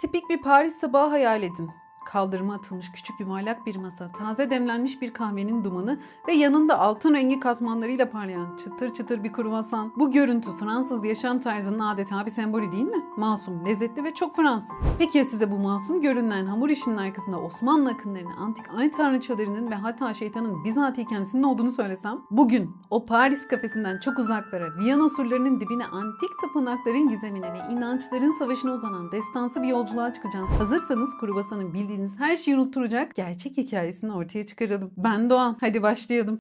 Tipik bir Paris sabahı hayal edin. Kaldırıma atılmış küçük yuvarlak bir masa, taze demlenmiş bir kahvenin dumanı ve yanında altın rengi katmanlarıyla parlayan çıtır çıtır bir kruvasan. Bu görüntü Fransız yaşam tarzının adeta bir sembolü değil mi? Masum, lezzetli ve çok Fransız. Peki ya size bu masum görünen hamur işinin arkasında Osmanlı akınlarının, antik ay tanrıçalarının ve hatta şeytanın bizatihi kendisinin olduğunu söylesem? Bugün o Paris kafesinden çok uzaklara, Viyana surlarının dibine, antik tapınakların gizemine ve inançların savaşına uzanan destansı bir yolculuğa çıkacağız. Hazırsanız Kruvasan'ın bildiğiniz her şeyi unutturacak gerçek hikayesini ortaya çıkaralım. Ben Doğan. Hadi başlayalım.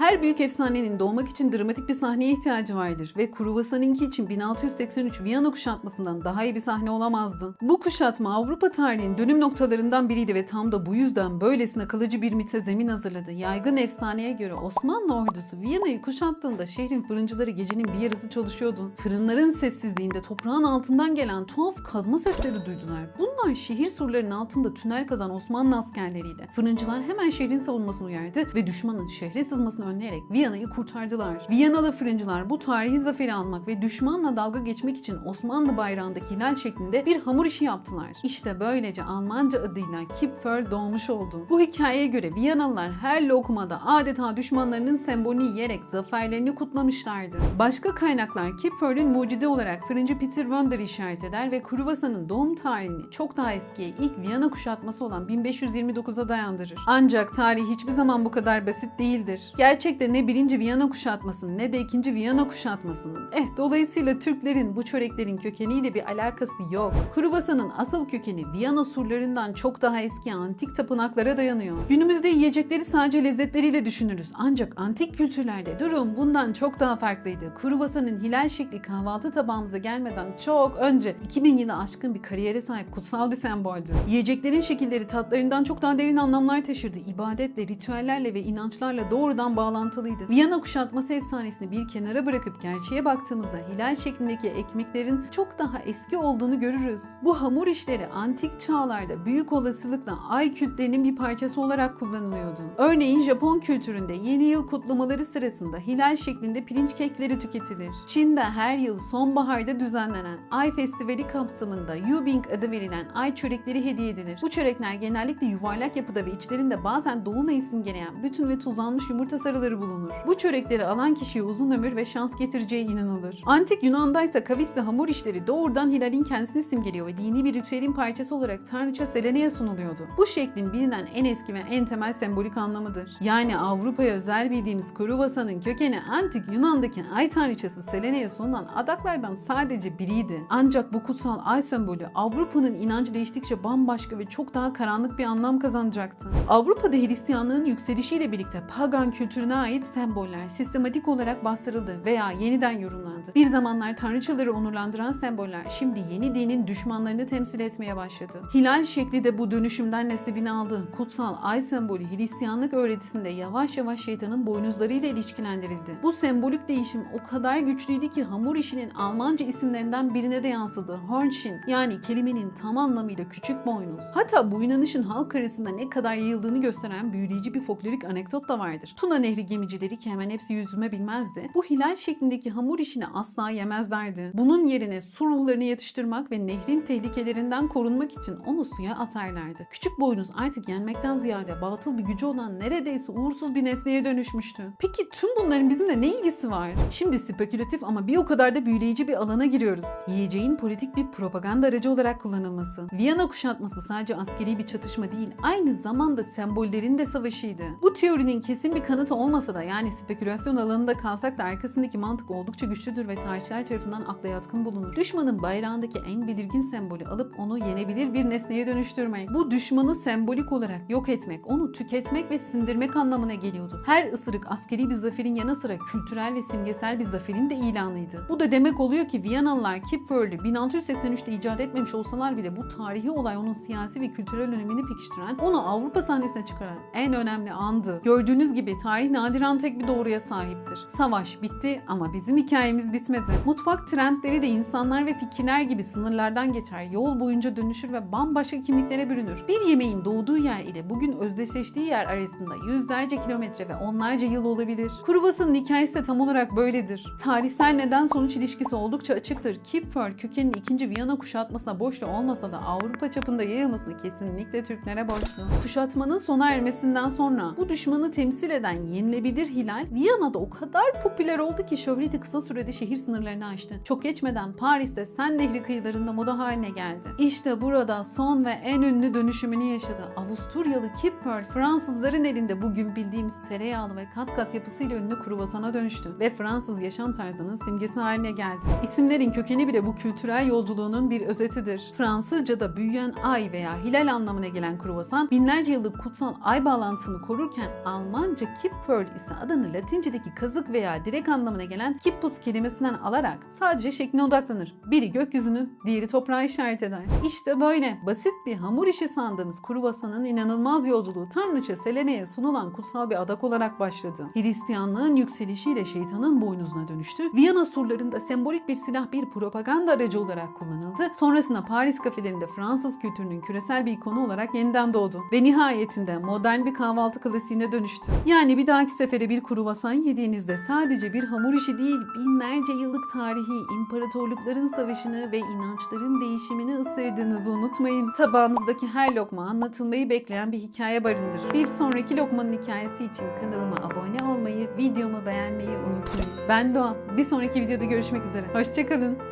Her büyük efsanenin doğmak için dramatik bir sahneye ihtiyacı vardır ve Kruvasan'ınki için 1683 Viyana kuşatmasından daha iyi bir sahne olamazdı. Bu kuşatma Avrupa tarihinin dönüm noktalarından biriydi ve tam da bu yüzden böylesine kalıcı bir mite zemin hazırladı. Yaygın efsaneye göre Osmanlı ordusu Viyana'yı kuşattığında şehrin fırıncıları gecenin bir yarısı çalışıyordu. Fırınların sessizliğinde toprağın altından gelen tuhaf kazma sesleri duydular. Bunlar şehir surlarının altında tünel kazan Osmanlı askerleriydi. Fırıncılar hemen şehrin savunmasını uyardı ve düşmanın şehre sızmasını önleyerek Viyana'yı kurtardılar. Viyanalı fırıncılar bu tarihi zaferi almak ve düşmanla dalga geçmek için Osmanlı bayrağındaki hilal şeklinde bir hamur işi yaptılar. İşte böylece Almanca adıyla Kipferl doğmuş oldu. Bu hikayeye göre Viyanalılar her lokmada adeta düşmanlarının sembolünü yiyerek zaferlerini kutlamışlardı. Başka kaynaklar Kipferl'ün mucidi olarak fırıncı Peter Wonder'ı işaret eder ve Kruvasan'ın doğum tarihini çok daha eskiye ilk Viyana kuşatması olan 1529'a dayandırır. Ancak tarih hiçbir zaman bu kadar basit değildir. Gerçekte ne 1. Viyana kuşatmasının ne de 2. Viyana kuşatmasının. Eh dolayısıyla Türklerin bu çöreklerin kökeniyle bir alakası yok. Kruvasan'ın asıl kökeni Viyana surlarından çok daha eski antik tapınaklara dayanıyor. Günümüzde yiyecekleri sadece lezzetleriyle düşünürüz. Ancak antik kültürlerde durum bundan çok daha farklıydı. Kruvasan'ın hilal şekli kahvaltı tabağımıza gelmeden çok önce 2000 yılı aşkın bir kariyere sahip kutsal bir semboldü. Yiyeceklerin şekilleri tatlarından çok daha derin anlamlar taşırdı. İbadetle, ritüellerle ve inançlarla doğrudan bağlantılıydı. Viyana kuşatması efsanesini bir kenara bırakıp gerçeğe baktığımızda hilal şeklindeki ekmeklerin çok daha eski olduğunu görürüz. Bu hamur işleri antik çağlarda büyük olasılıkla ay kültlerinin bir parçası olarak kullanılıyordu. Örneğin Japon kültüründe yeni yıl kutlamaları sırasında hilal şeklinde pirinç kekleri tüketilir. Çin'de her yıl sonbaharda düzenlenen Ay Festivali kapsamında Yubing adı verilen ay çörekleri hediye edilir. Bu çörekler genellikle yuvarlak yapıda ve içlerinde bazen dolunay simgeleyen bütün ve tuzlanmış yumurta sarıları bulunur. Bu çörekleri alan kişiye uzun ömür ve şans getireceği inanılır. Antik Yunan'da ise kavisli hamur işleri doğrudan hilalin kendisini simgeliyor ve dini bir ritüelin parçası olarak tanrıça Selene'ye sunuluyordu. Bu şeklin bilinen en eski ve en temel sembolik anlamıdır. Yani Avrupa'ya özel bildiğimiz Kuruvasa'nın kökeni antik Yunan'daki ay tanrıçası Selene'ye sunulan adaklardan sadece biriydi. Ancak bu kutsal ay sembolü Avrupa'nın inancı değiştikçe bambaşka ve çok daha karanlık bir anlam kazanacaktı. Avrupa'da Hristiyanlığın yükselişiyle birlikte pagan kültürüne ait semboller sistematik olarak bastırıldı veya yeniden yorumlandı. Bir zamanlar tanrıçaları onurlandıran semboller şimdi yeni dinin düşmanlarını temsil etmeye başladı. Hilal şekli de bu dönüşümden nasibini aldı. Kutsal ay sembolü Hristiyanlık öğretisinde yavaş yavaş şeytanın boynuzlarıyla ilişkilendirildi. Bu sembolik değişim o kadar güçlüydü ki hamur işinin Almanca isimlerinden birine de yansıdı. Hornschin yani kelimenin tam anlamıyla küçük boynuz. Hatta bu inanışın halk arasında ne kadar yayıldığını gösteren büyüleyici bir folklorik anekdot da vardır. Tuna Nehri gemicileri ki hemen hepsi yüzme bilmezdi. Bu hilal şeklindeki hamur işini asla yemezlerdi. Bunun yerine su ruhlarını yatıştırmak ve nehrin tehlikelerinden korunmak için onu suya atarlardı. Küçük boynuz artık yenmekten ziyade batıl bir gücü olan neredeyse uğursuz bir nesneye dönüşmüştü. Peki tüm bunların bizimle ne ilgisi var? Şimdi spekülatif ama bir o kadar da büyüleyici bir alana giriyoruz. Yiyeceğin politik bir propaganda aracı olarak kullanılması. Viyana kuşatması sadece askeri bir çatışma değil, aynı zamanda sembollerin de savaşıydı. Bu teorinin kesin bir kanıtı olmasa da yani spekülasyon alanında kalsak da arkasındaki mantık oldukça güçlüdür ve tarihçiler tarafından akla yatkın bulunur. Düşmanın bayrağındaki en belirgin sembolü alıp onu yenebilir bir nesneye dönüştürmek. Bu düşmanı sembolik olarak yok etmek, onu tüketmek ve sindirmek anlamına geliyordu. Her ısırık askeri bir zaferin yanı sıra kültürel ve simgesel bir zaferin de ilanıydı. Bu da demek oluyor ki Viyanalılar Kipferl'ü 1683'te icat etmemiş olsalar bile bu tarihi olay onun siyasi ve kültürel önemini pekiştiren, onu Avrupa sahnesine çıkaran en önemli andı. Gördüğünüz gibi tarih tarih nadiren tek bir doğruya sahiptir. Savaş bitti ama bizim hikayemiz bitmedi. Mutfak trendleri de insanlar ve fikirler gibi sınırlardan geçer, yol boyunca dönüşür ve bambaşka kimliklere bürünür. Bir yemeğin doğduğu yer ile bugün özdeşleştiği yer arasında yüzlerce kilometre ve onlarca yıl olabilir. Kruvasanın hikayesi de tam olarak böyledir. Tarihsel neden sonuç ilişkisi oldukça açıktır. Kipfer kökenin 2. Viyana kuşatmasına borçlu olmasa da Avrupa çapında yayılmasını kesinlikle Türklere borçlu. Kuşatmanın sona ermesinden sonra bu düşmanı temsil eden yenilebilir hilal Viyana'da o kadar popüler oldu ki şöhreti kısa sürede şehir sınırlarını aştı. Çok geçmeden Paris'te Sen Nehri kıyılarında moda haline geldi. İşte burada son ve en ünlü dönüşümünü yaşadı. Avusturyalı Kipper Fransızların elinde bugün bildiğimiz tereyağlı ve kat kat yapısıyla ünlü kruvasana dönüştü ve Fransız yaşam tarzının simgesi haline geldi. İsimlerin kökeni bile bu kültürel yolculuğunun bir özetidir. Fransızca'da büyüyen ay veya hilal anlamına gelen kruvasan binlerce yıllık kutsal ay bağlantısını korurken Almanca Kipferl ise adını Latince'deki kazık veya direk anlamına gelen kippus kelimesinden alarak sadece şekline odaklanır. Biri gökyüzünü, diğeri toprağı işaret eder. İşte böyle basit bir hamur işi sandığımız kruvasanın inanılmaz yolculuğu Tanrıça Selene'ye sunulan kutsal bir adak olarak başladı. Hristiyanlığın yükselişiyle şeytanın boynuzuna dönüştü. Viyana surlarında sembolik bir silah bir propaganda aracı olarak kullanıldı. Sonrasında Paris kafelerinde Fransız kültürünün küresel bir ikonu olarak yeniden doğdu. Ve nihayetinde modern bir kahvaltı klasiğine dönüştü. Yani bir dahaki sefere bir kruvasan yediğinizde sadece bir hamur işi değil binlerce yıllık tarihi, imparatorlukların savaşını ve inançların değişimini ısırdığınızı unutmayın. Tabağınızdaki her lokma anlatılmayı bekleyen bir hikaye barındırır. Bir sonraki lokmanın hikayesi için kanalıma abone olmayı, videomu beğenmeyi unutmayın. Ben Doğa. Bir sonraki videoda görüşmek üzere. Hoşçakalın.